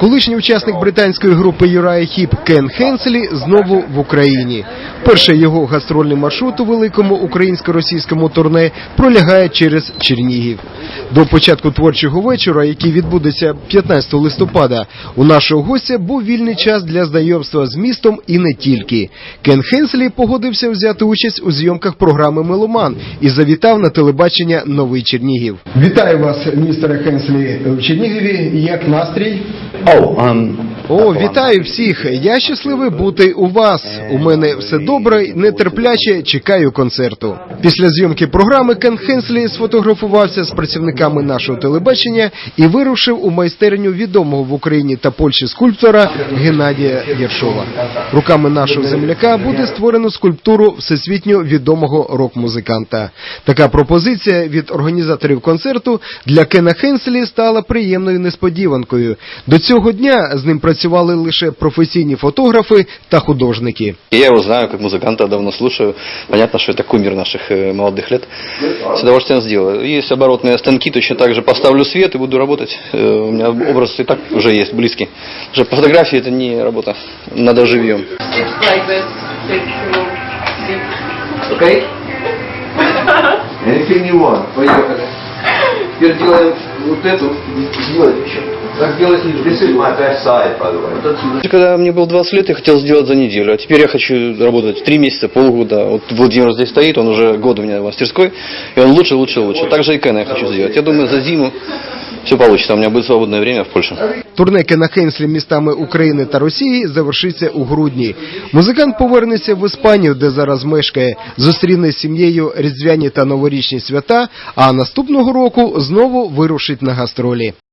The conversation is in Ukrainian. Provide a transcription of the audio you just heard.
Колишній учасник британської групи Юрая Хіп Кен Хенселі знову в Україні. Перший його гастрольний маршрут у великому українсько-російському турне пролягає через Чернігів. До початку творчого вечора, який відбудеться 15 листопада, у нашого гостя був вільний час для знайомства з містом і не тільки. Кен Хенселі погодився взяти участь у зйомках програми Меломан і завітав на телебачення Новий Чернігів. Вітаю вас, містере Хенселі, в Чернігові. Як настрій? Oh, um, О, вітаю всіх! Я щасливий бути у вас. У мене все добре, нетерпляче чекаю концерту. Після зйомки програми Кен Хенслі сфотографувався з працівниками нашого телебачення і вирушив у майстерню відомого в Україні та Польщі скульптора Геннадія Єршова. Руками нашого земляка буде створено скульптуру всесвітньо відомого рок-музиканта. Така пропозиція від організаторів концерту для Кена Хенслі стала приємною несподіванкою. До цього дня з ним працювали працювали лише професійні фотографи та художники. Я його знаю як музиканта, давно слушаю. Понятно, що це кумір наших молодих лет. З удовольствием зробив. І з станки точно так же поставлю світ і буду працювати. У мене образ і так вже є близький. Вже по фотографії це не робота. Надо живем. Окей? Anything you want. Поехали. Теперь делаем вот эту. Сделаем еще. Так делать не This is my by the way. Когда мне было 20 лет, я хотел сделать за неделю, а теперь я хочу работать 3 месяца, полгода. Вот Владимир здесь стоит, он уже год у меня в мастерской, и он лучше, лучше, лучше. Так же и Кена я хочу сделать. Я думаю, за зиму все получится, у меня будет свободное время в Польше. Турне Кена Хенслі містами України та Росії завершиться у грудні. Музикант повернеться в Іспанію, де зараз мешкає, зустріне з сім'єю різдвяні та новорічні свята, а наступного року знову вирушить на гастролі.